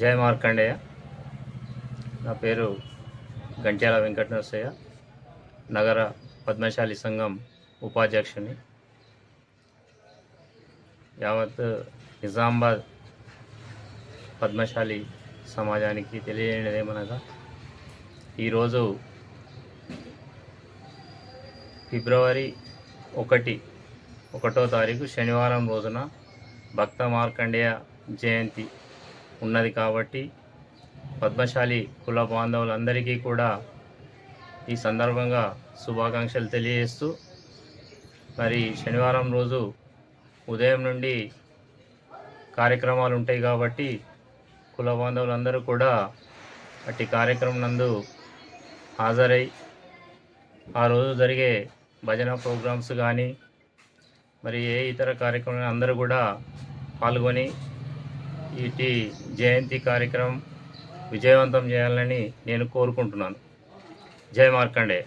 జయ మార్కండేయ. నా పేరు గంట్యాల వెంకట నరసయ్య నగర పద్మశాలి సంఘం ఉపాధ్యక్షుని. యావత్ నిజామాబాద్ పద్మశాలి సమాజానికి తెలియనిదేమనగా ఈరోజు ఫిబ్రవరి ఒకటి ఒకటో తారీఖు శనివారం రోజున భక్త మార్కండేయ జయంతి ఉన్నది కాబట్టి పద్మశాలి కుల బాంధవులందరికీ కూడా ఈ సందర్భంగా శుభాకాంక్షలు తెలియజేస్తూ మరి శనివారం రోజు ఉదయం నుండి కార్యక్రమాలు ఉంటాయి కాబట్టి కుల బాంధవులందరూ కూడా అట్టి కార్యక్రమం నందు హాజరై ఆ రోజు జరిగే భజన ప్రోగ్రామ్స్ కానీ మరి ఏ ఇతర కార్యక్రమాలు అందరూ కూడా పాల్గొని ఇటు జయంతి కార్యక్రమం విజయవంతం చేయాలని నేను కోరుకుంటున్నాను. జయ మార్కండే